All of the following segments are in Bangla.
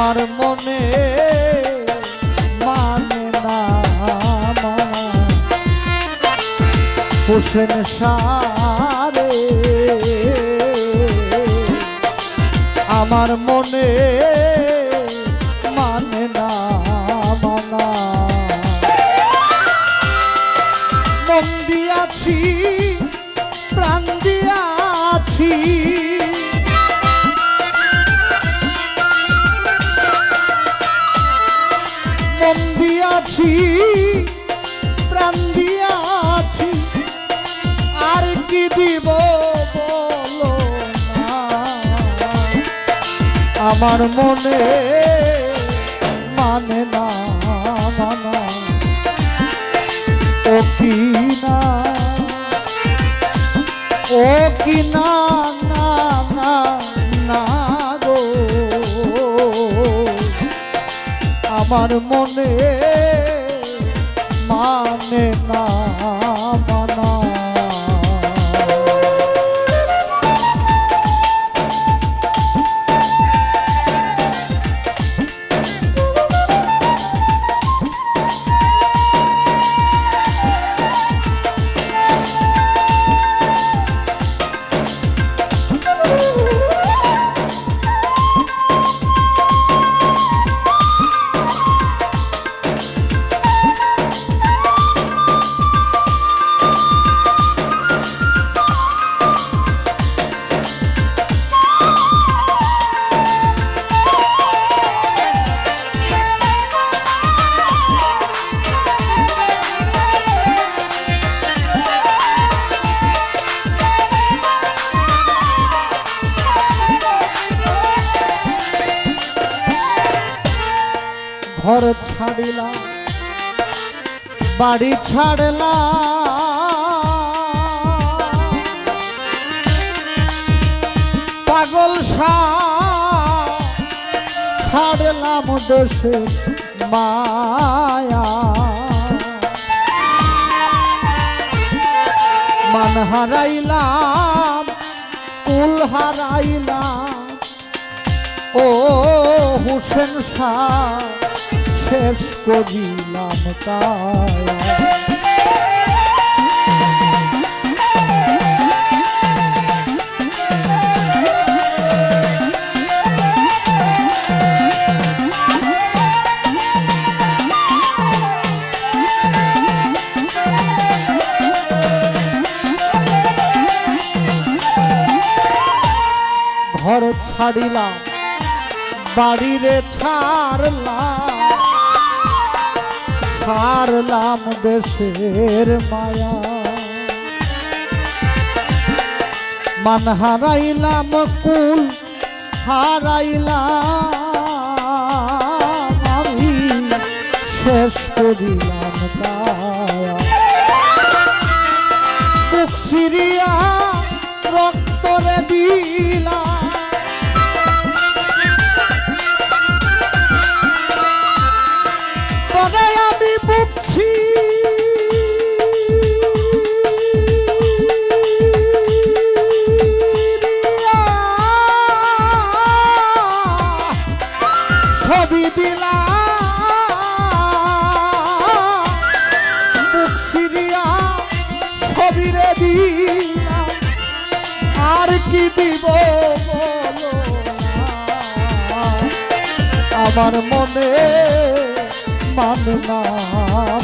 আমার মনে মানে না হোসেন সারে আমার আমার মনে মানে না, মানা ও কি না? ও কি না না না না আমার মনে মানে না। ঘর ছাড়িলা, বাড়ি ছাড়লা। পাগল ছাড়লাম দেশে মায়া। মান হারাইলাম, কুল হারাইলাম। ও হুসেন শাহ শেষ করিলাম কায়া ঘর ছাড়িলাম বাড়িরে ছাড়লাম। ছাড়লাম দেশের মায়া। মান হারাইলাম কুল হারাইলাম আমি শেষ করিলাম রক্তরে দিলা আমার মনে মানে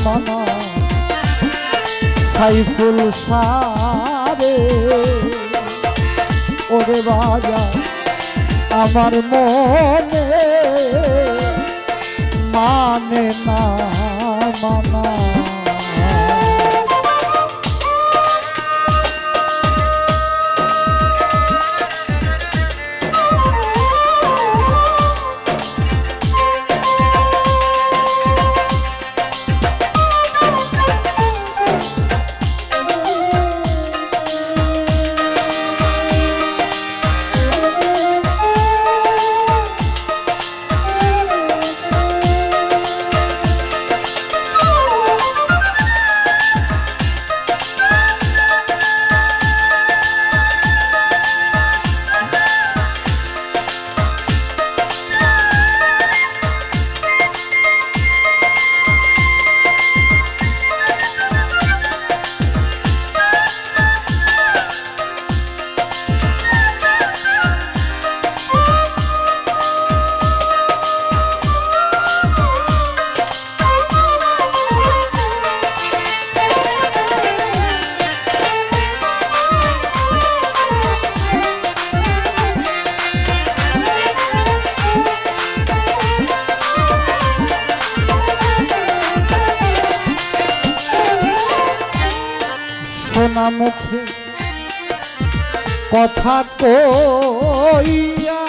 মানা সাইফুল সারে ওরে বাজা আমার মনে মানে না মানা মুখে কথা কইয়া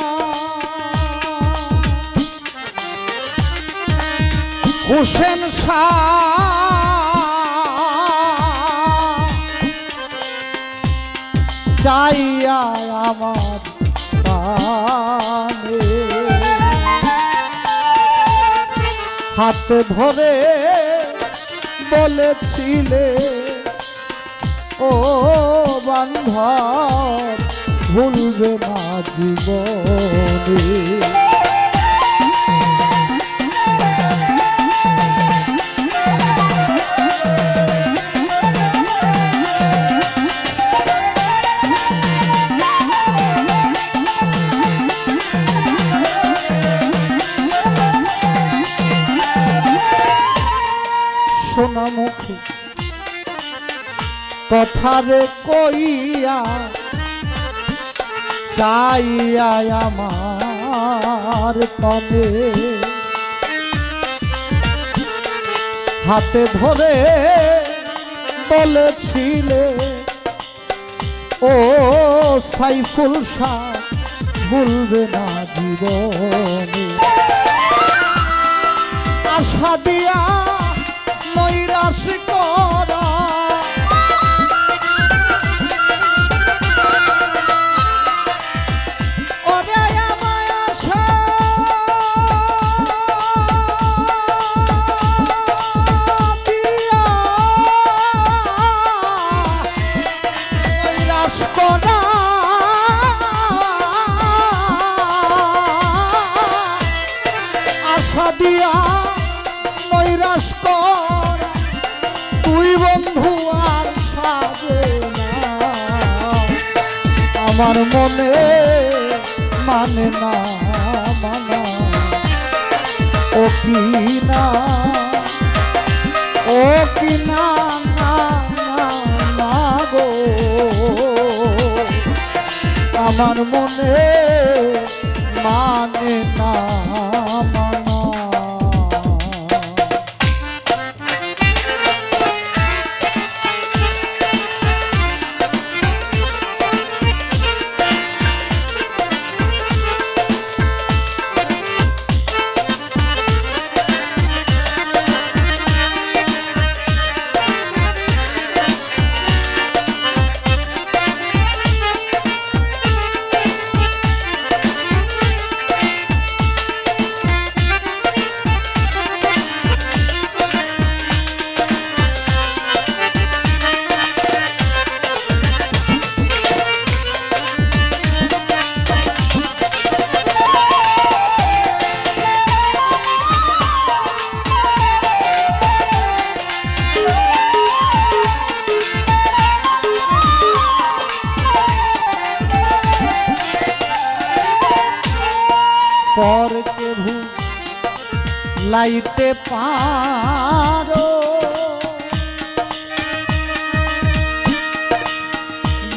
হুসেন চাইয়া আমার হাত ধরে বলেছিলে বান্ধব ভুলবে না জীবনে। সোনা মুখে কথারে কইয়া চাইয়া আমার তবে। হাতে ধরে বলেছিলে, ও সাইফুল শাহ, ভুলবে না জীবনে। আশা দিয়া আশা দিয়া কর। তুই বন্ধু আর আমার মনে মানে না, মানা ও ও আমার মানে লাইতে পারো।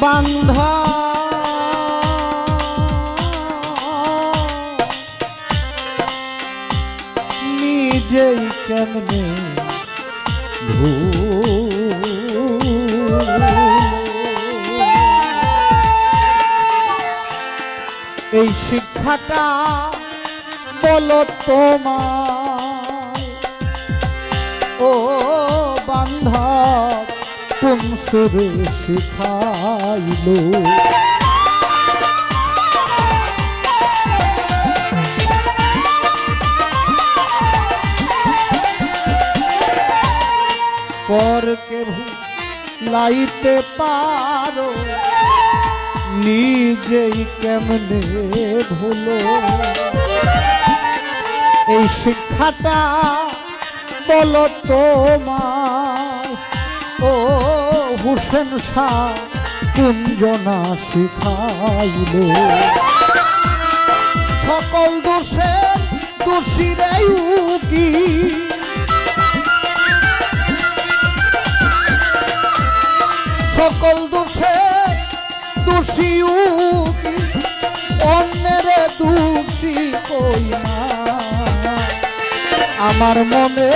বান্ধা নিজেই কেমনে এই শিক্ষাটা বলো তোমার। সুরে শিখাইলো। পরকে লাইতে পারো নিজেই কেমনে ভুলো? এই শিক্ষাটা বলো তোমার ও হুসেন শাহ কুঞ্জনা শিখাইল। সকল দোষের দোষীরে কি সকল দোষে দোষী উকি, অন্যের দোষী কই না? আমার মনে